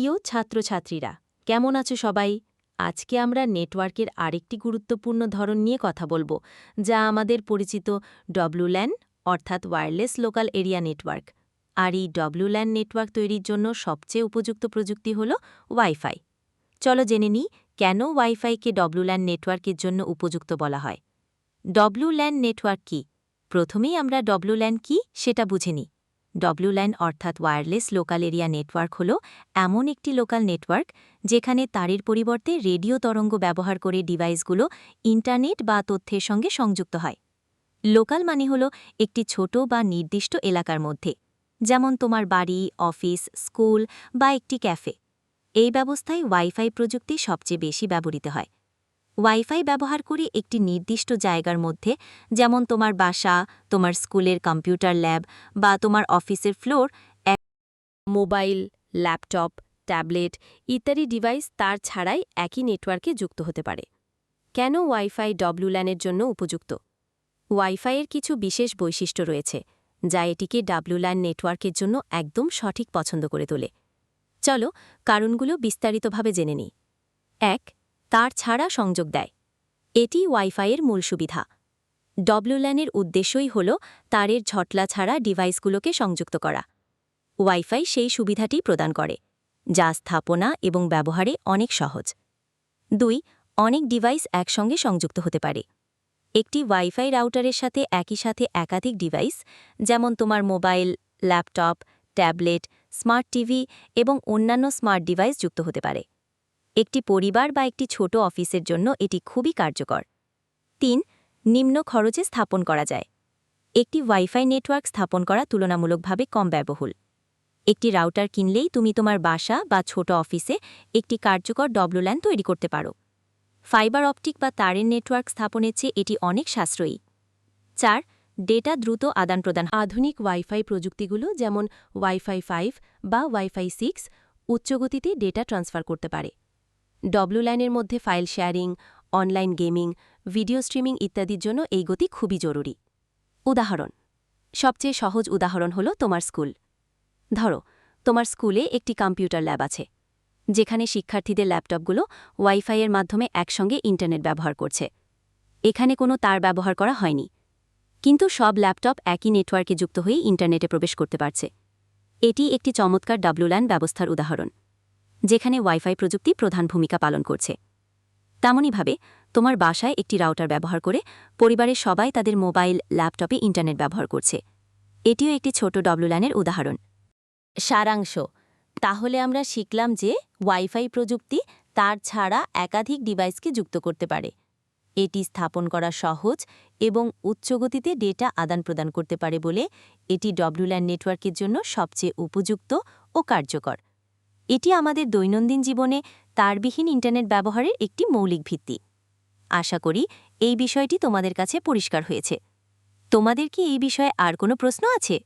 প্রিয় ছাত্রছাত্রীরা, কেমন আছো সবাই? আজকে আমরা নেটওয়ার্কের আরেকটি গুরুত্বপূর্ণ ধরন নিয়ে কথা বলব, যা আমাদের পরিচিত ডব্লুল্যান অর্থাৎ ওয়্যারলেস লোকাল এরিয়া নেটওয়ার্ক। আর এই ডব্লুল্যান নেটওয়ার্ক তৈরির জন্য সবচেয়ে উপযুক্ত প্রযুক্তি হল ওয়াইফাই। চলো জেনে নিই, কেন ওয়াইফাইকে ডব্লুল্যান নেটওয়ার্কের জন্য উপযুক্ত বলা হয়? ডব্লুল্যান নেটওয়ার্ক কি? প্রথমেই আমরা ডব্লুল্যান কি সেটা বুঝে নিই। ডব্লুল্যান অর্থাৎ ওয়্যারলেস লোকাল এরিয়া নেটওয়ার্ক হল এমন একটি লোকাল নেটওয়ার্ক যেখানে তারের পরিবর্তে রেডিও তরঙ্গ ব্যবহার করে ডিভাইসগুলো ইন্টারনেট বা তথ্যের সঙ্গে সংযুক্ত হয়। লোকাল মানে হল একটি ছোট বা নির্দিষ্ট এলাকার মধ্যে, যেমন তোমার বাড়ি অফিস স্কুল বা একটি ক্যাফে এই ব্যবস্থায় ওয়াইফাই প্রযুক্তি সবচেয়ে বেশি ব্যবহৃত হয়। ওয়াইফাই ব্যবহার করে একটি নির্দিষ্ট জায়গার মধ্যে, যেমন তোমার বাসা, তোমার স্কুলের কম্পিউটার ল্যাব বা তোমার অফিসের ফ্লোর মোবাইল, ল্যাপটপ, ট্যাবলেট ইত্যাদি ডিভাইস তার ছাড়াই একই নেটওয়ার্কে যুক্ত হতে পারে। কেন ওয়াইফাই ডব্লুল্যানের জন্য উপযুক্ত? ওয়াইফাইয়ের কিছু বিশেষ বৈশিষ্ট্য রয়েছে, যা এটিকে ডাব্লুল্যান নেটওয়ার্কের জন্য একদম সঠিক পছন্দ করে তোলে। চলো কারণগুলো বিস্তারিতভাবে জেনে নিই। এক তার ছাড়া সংযোগ দেয়। এটি ওয়াইফাইয়ের মূল সুবিধা। ডব্লুল্যানের উদ্দেশ্যই হল তারের ঝটলা ছাড়া ডিভাইসগুলোকে সংযুক্ত করা। ওয়াইফাই সেই সুবিধাটি প্রদান করে, যা স্থাপনা এবং ব্যবহারে অনেক সহজ। দুই, অনেক ডিভাইস একসঙ্গে সংযুক্ত হতে পারে। একটি ওয়াইফাই রাউটারের সাথে একই সাথে একাধিক ডিভাইস, যেমন তোমার mobile, laptop, tablet, smart TV এবং অন্যান্য স্মার্ট ডিভাইস যুক্ত হতে পারে। একটি পরিবার বা একটি ছোট অফিসের জন্য এটি খুবই কার্যকর। তিন, নিম্ন খরচে স্থাপন করা যায়। একটি ওয়াইফাই নেটওয়ার্ক স্থাপন করা তুলনামূলকভাবে কম ব্যয়বহুল। একটি রাউটার কিনলেই তুমি তোমার বাসা বা ছোট অফিসে একটি কার্যকর ডব্লুল্যান তৈরি করতে পারো। ফাইবার অপটিক বা তারের নেটওয়ার্ক স্থাপনের চেয়ে এটি অনেক সাশ্রয়ী। চার, ডেটা দ্রুত আদান প্রদান। আধুনিক ওয়াইফাই প্রযুক্তিগুলো যেমন ওয়াইফাই ফাইভ বা ওয়াইফাই সিক্স উচ্চগতিতে ডেটা ট্রান্সফার করতে পারে। ডব্লুল্যানের মধ্যে file sharing, online gaming, video streaming ইত্যাদির জন্য এই গতি খুবই জরুরি। উদাহরণ, সবচেয়ে সহজ উদাহরণ হল তোমার স্কুল। ধরো, তোমার স্কুলে একটি কম্পিউটার ল্যাব আছে, যেখানে শিক্ষার্থীদের ল্যাপটপগুলো ওয়াইফাইয়ের মাধ্যমে একসঙ্গে ইন্টারনেট ব্যবহার করছে। এখানে কোনো তার ব্যবহার করা হয়নি, কিন্তু সব ল্যাপটপ একই নেটওয়ার্কে যুক্ত হয়ে ইন্টারনেটে প্রবেশ করতে পারছে। এটি একটি চমৎকার ডাব্লুল্যান ব্যবস্থার উদাহরণ। যেখানে ওয়াইফাই প্রযুক্তি প্রধান ভূমিকা পালন করছে। তেমনইভাবে তোমার বাসায় একটি রাউটার ব্যবহার করে পরিবারের সবাই তাদের মোবাইল, ল্যাপটপে ইন্টারনেট ব্যবহার করছে। এটিও একটি ছোট ডব্লুল্যানের উদাহরণ। সারাংশ, তাহলে আমরা শিখলাম যে ওয়াইফাই প্রযুক্তি তার ছাড়া একাধিক ডিভাইসকে যুক্ত করতে পারে। এটি স্থাপন করা সহজ এবং উচ্চগতিতে ডেটা আদান প্রদান করতে পারে বলে এটি ডব্লুল্যান নেটওয়ার্কের জন্য সবচেয়ে উপযুক্ত ও কার্যকর। এটি আমাদের দৈনন্দিন জীবনে তারবিহীন ইন্টারনেট ব্যবহারের একটি মৌলিক ভিত্তি। আশা করি এই বিষয়টি তোমাদের কাছে পরিষ্কার হয়েছে। তোমাদের কি এই বিষয়ে আর কোনো প্রশ্ন আছে?